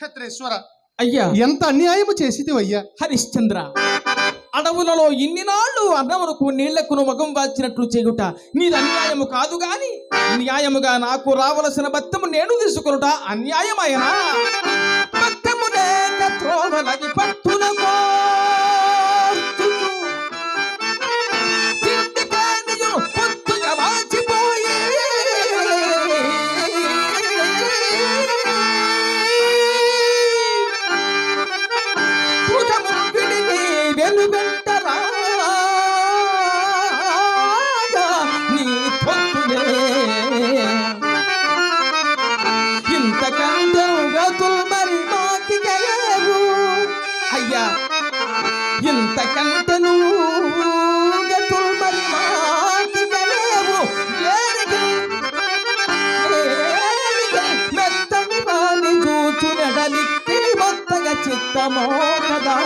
నక్షత్రేశ్వర. అయ్యా. ఎంత అన్యాయము చేసిదివయ్యా హరిశ్చంద్ర అడవులలో ఇన్ని నాళ్ళు అన్నమునకు నీళ్ళకు మగం వాల్చినట్లు చేయుట నీది అన్యాయము కాదు గాని న్యాయముగా నాకు రావలసిన బత్తము నేను తీసుకొనుట అన్యాయమాయనా? బత్తము లేక అయ్యా. ఇంతకంటను మరి మాకి మెత్తని వాణి చూచునడలిక్కి మొత్తగా చిత్తమో కదా.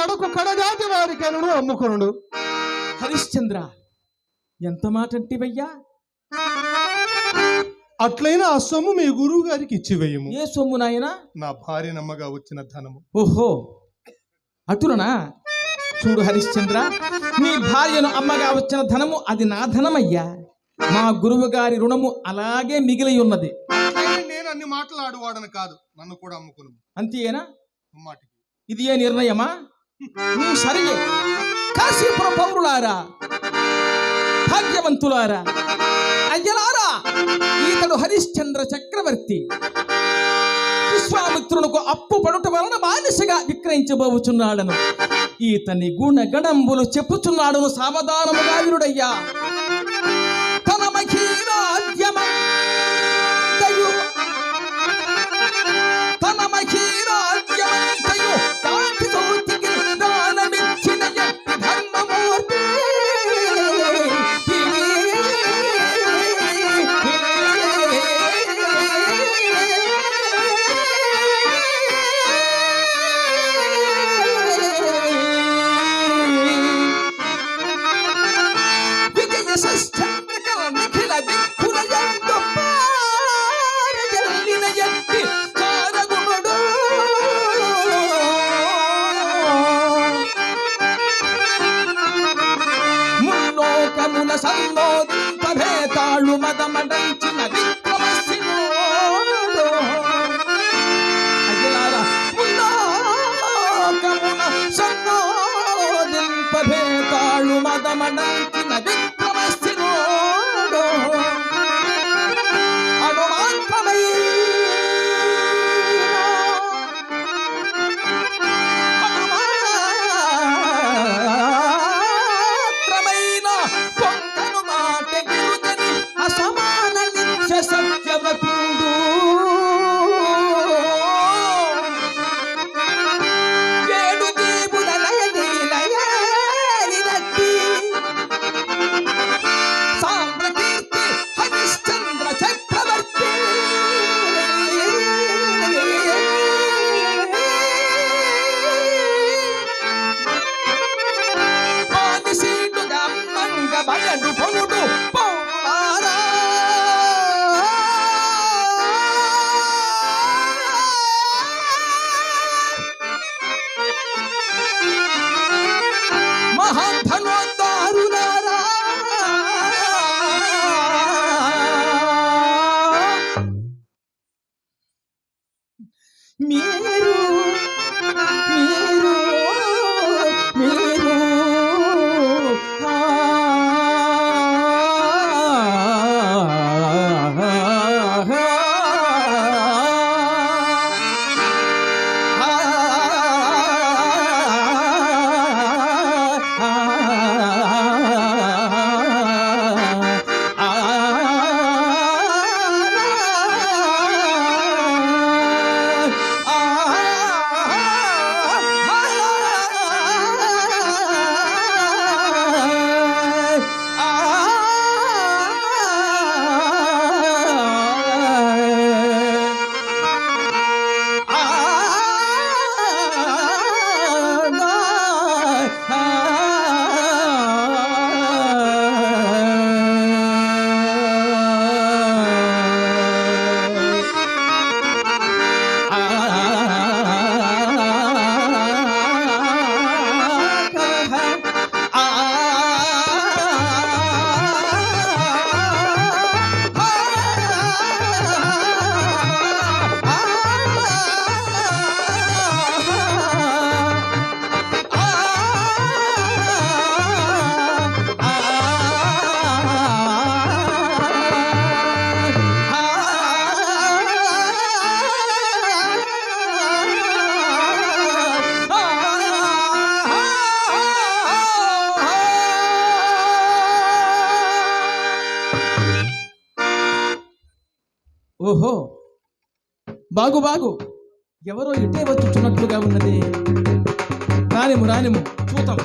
కడకు కడజాతి వారికను అమ్ముకొనుడు. హరిశ్చంద్ర ఎంత మాట అంటివయ్యా? అట్లయినా ఆ సొమ్ము మీ గురువు గారికి ఇచ్చివేయము ఏ సొమ్ము నాయనా? నా భార్య నమ్మగా వచ్చిన ధనము. ఓహో అటులనా చూడు హరిశ్చంద్ర నీ భార్యను అమ్మగా వచ్చిన ధనము అది నా ధనమయ్యా. మా గురువు గారి రుణము అలాగే మిగిలి ఉన్నది. నేను అన్ని మాట్లాడువాడను కాదు నన్ను కూడా అమ్ముకును అంతేనా? ఇది ఏ నిర్ణయమా? ఉమ్, సరే కాశీపుర పౌరులారా భాగ్యవంతులారా అయ్యలారా ఈతడు హరిశ్చంద్ర చక్రవర్తి విశ్వామిత్రులకు అప్పు పడుట వలన బానిసగా విక్రయించబోచున్నాడను. ఈతని గుణ గణంబులు సావధానముగా వీరుడయ్యా. తన మహీరాజ్యమంతయు ஆனந்த சந்தோதி ఓహో! బాగు బాగు. ఎవరో ఇటే వచ్చుచున్నట్లుగా ఉన్నది. రానిము రానిము. చూతాం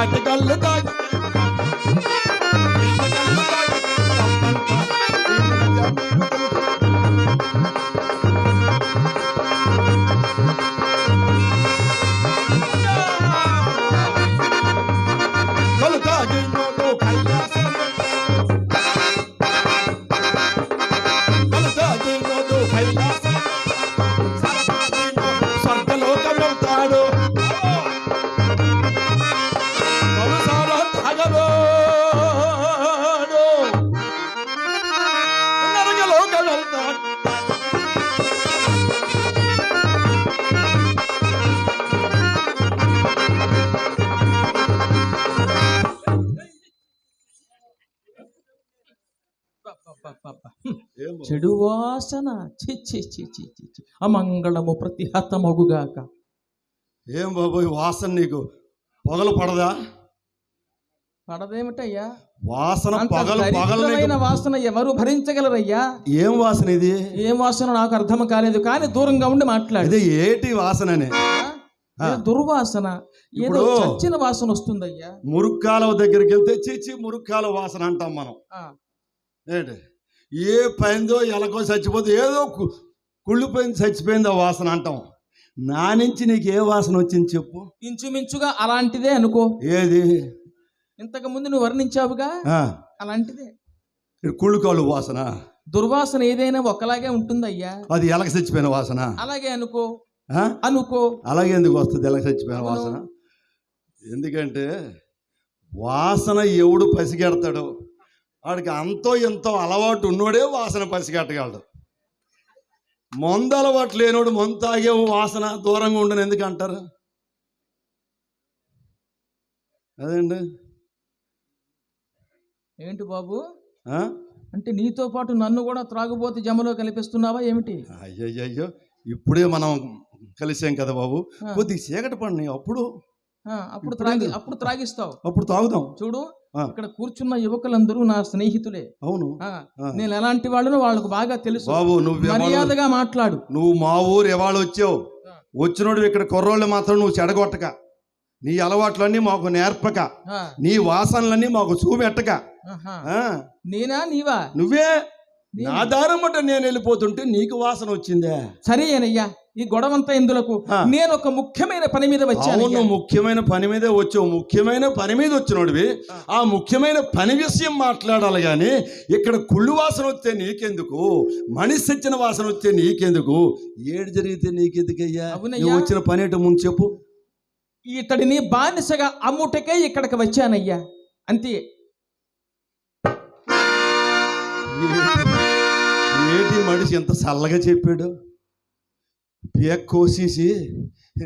ದಾಟಿ ಗಲ್ಲು ದಾಟಿ చెడు వాసన. అమంగళము ప్రతిహతమగుగాక. ఏం బాబోయ్ వాసన నీకు పొగలు పడదా? పడదేమిటయ్యా? వాసన పగలు పగలు దరిద్రమైన నీకు వాసన ఎవరు భరించగలరయ్యా? ఏం వాసన ఇది? ఏం వాసన నాకు అర్థం కాలేదు కానీ దూరంగా ఉండి మాట్లాడు. ఇది ఏటి వాసనని? ఇది దుర్వాసన. ఏదో చచ్చిన వాసన వస్తుందయ్యా. మురుక్కాలవ దగ్గరికి వెళ్తే చీచి మురుక్కాల వాసన అంటాం మనం. ఆ, ఏంటి? ఏ పైందో ఎలకో చచ్చిపోతే ఏదో కుళ్ళిపోయింది చచ్చిపోయిందో వాసన అంటాం. నా నుంచి నీకు ఏ వాసన వచ్చింది చెప్పు. ఇంచుమించుగా అలాంటిదే అనుకో. ఏది? ఇంతకు ముందు నువ్వు వర్ణించావుగా? అలాంటిదే. కుళ్ళుకోలు వాసన. దుర్వాసన ఏదైనా ఒకలాగే ఉంటుందయ్యా. అది ఎలక చచ్చిపోయిన వాసన. అలాగే అనుకో? అనుకో. అలాగే ఎందుకు వస్తుంది ఎలక చచ్చిపోయిన. వాసన? ఎందుకంటే వాసన ఎవడు పసిగెడతాడు వాడికి అంతో ఎంతో అలవాటు ఉన్నోడే వాసన పసిగట్టగలడు మందు అలవాటు లేనోడు మందు తాగే వాసన దూరంగా ఉండని ఎందుకు అంటారు అదండి ఏంటి బాబు? అంటే నీతో పాటు నన్ను కూడా త్రాగుబోతు జమలో కల్పిస్తున్నావా ఏమిటి అయ్యయ్యయ్యో ఇప్పుడే మనం కలిసాం కదా బాబు. కొద్దిగా చీకటి పడినాయి అప్పుడు అప్పుడు త్రాగి? అప్పుడు త్రాగిస్తావు అప్పుడు తాగుదాం చూడు. ఇక్కడ కూర్చున్న యువకులందరూ నా స్నేహితులే. అవును. నేను ఎలాంటి వాళ్ళనో వాళ్ళకు బాగా తెలుసు. బాబు నువ్వు మర్యాదగా మాట్లాడు. నువ్వు మా ఊరు ఎవాళ వచ్చావు. వచ్చినోడు ఇక్కడ కుర్రోళ్ళు మాత్రం నువ్వు చెడగొట్టక. నీ అలవాట్లన్నీ మాకు నేర్పక. నీ వాసనలన్నీ మాకు చూపెట్టక. నేనా నీవా? నువ్వే? నా దారం బట్ట నేను వెళ్ళిపోతుంటే నీకు వాసన వచ్చిందే. సరేనయ్యా ఈ గొడవంతా ఎందులకు ఆ. నేను ఒక ముఖ్యమైన పని మీద వచ్చాను అవును ముఖ్యమైన పని మీదే వచ్చావు. ముఖ్యమైన పని మీద వచ్చినోడివి. ఆ. ముఖ్యమైన పని విషయం మాట్లాడాలి కానీ ఇక్కడ కుళ్ళు వాసన వస్తే నీకెందుకు? మనిషి తెచ్చిన వాసన వస్తే నీకెందుకు? ఏడు జరిగితే నీకెందుకయ్యా. నువ్వు వచ్చిన పని ఏంటో ముందు చెప్పు. ఇతడిని బానిసగా అమ్ముటకే ఇక్కడికి వచ్చానయ్యా. అంతే. మనిషి ఎంత చల్లగా చెప్పాడు? పేక్ కోసేసి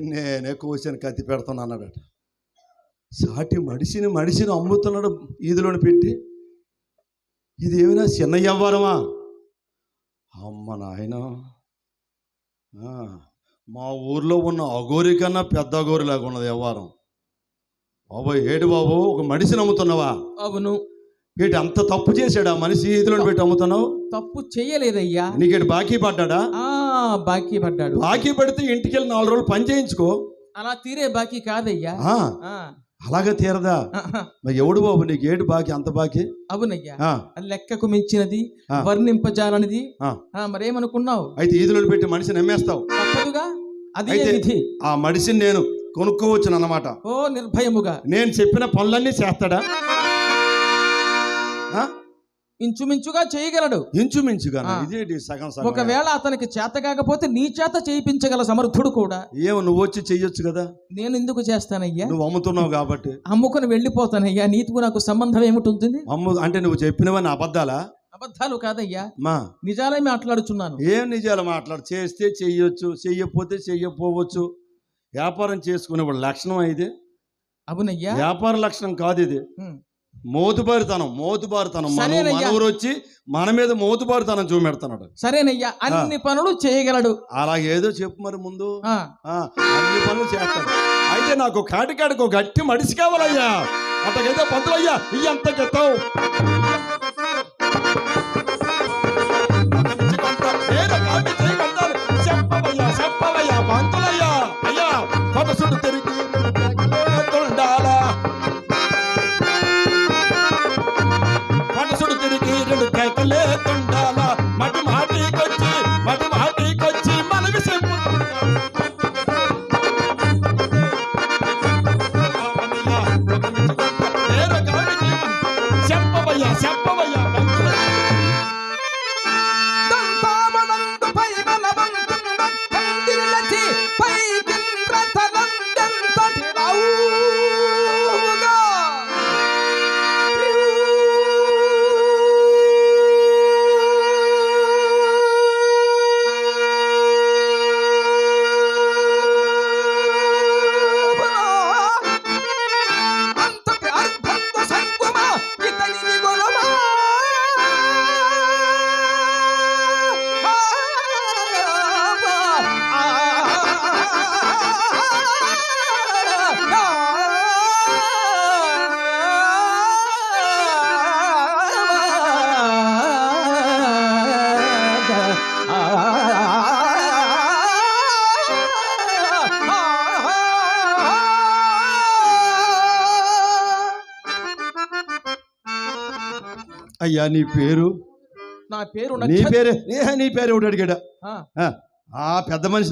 నేనే కోసాను కత్తి పెడతాను అన్నాడట. సాటి మడిసిని మడిసిని అమ్ముతున్నాడు ఈదులోని పెట్టి. ఇది ఏమైనా చిన్న వ్యవహారమా? అమ్మ నాయన. మా ఊర్లో ఉన్న అగోరి కన్నా పెద్ద అగోరిలాగా ఉన్నది వ్యవహారం. బాబో ఏడు బాబు? ఒక మడిసిని అమ్ముతున్నావా? అవును. వీటి అంత తప్పు చేశాడు మనిషి ఈదులోని పెట్టి అమ్ముతున్నావు? తప్పు చేయలేదయ్యా. నీకేటి బాకీ పడ్డాడా? ఆ బాకీ పడ్డాడు. బాకీ పడితే ఇంటికి వెళ్ళి నాలుగు రోజులు పని చేయించుకో. అలా తీరే బాకీ కాదయ్యా. అలాగే తీరదా. మరి ఎవడు బాబు నీకు ఏడు బాకి అంత బాకి? అవునయ్యా. లెక్కకు మించినది. వర్ణింపజాలనిది. మరేమనుకున్నావు? అయితే ఈదులో పెట్టి మనిషిని నమ్మేస్తావు. తప్పదుగా? అది ఆ మనిషిని నేను కొనుక్కోవచ్చును అన్నమాట ఓ నిర్భయముగా. నేను చెప్పిన పనులన్నీ చేస్తాడా? ఇంచుమించుగా చేయగలడు. ఇంచుమించుగా ఆ. ఇదేంటి సగం సగం? ఒకవేళ అతనికి చేత కాకపోతే నీ చేత చేయించగల సమర్థుడు కూడా. ఏమో నువ్వు వచ్చి చెయ్యొచ్చు కదా? నేను ఎందుకు చేస్తానయ్యా? నువ్వు అమ్ముతున్నావు కాబట్టి. అమ్ముకుని వెళ్ళిపోతానయ్యా. నీతికు నాకు సంబంధం ఏమిటి అమ్ము అంటే నువ్వు చెప్పినవన్నీ అబద్ధాలా? అబద్ధాలు కాదయ్యా. మా. నిజాలే మాట్లాడుచున్నాను. ఏం నిజాలు మాట్లాడు? చేస్తే చెయ్యొచ్చు చెయ్యకపోతే చెయ్యకపోవచ్చు. వ్యాపారం చేసుకునే లక్షణం ఇది. అవునయ్యా. వ్యాపార లక్షణం కాదు ఇది. మోతుబారితనం మోతుబారితనం. మనవరు వచ్చి మన మీద మోతుబారితనం చూపెడుతున్నాడు సరేనయ్యా. అన్ని పనులు చేయగలడు. అలాగేదో చెప్పు మరి ముందు. అన్ని పనులు చేస్తాడు. అయితే నాకు కాటికాడికి ఒక గట్టి మడిసి కావాలయ్యా. అట్టగైతే పంతులయ్యా ఎంత గెత్తావు అయ్యా నీ పేరు? నా పేరు నీ పేరే? నీ పేరు ఎవడు అడిగాడు? ఆ. పెద్ద మనిషి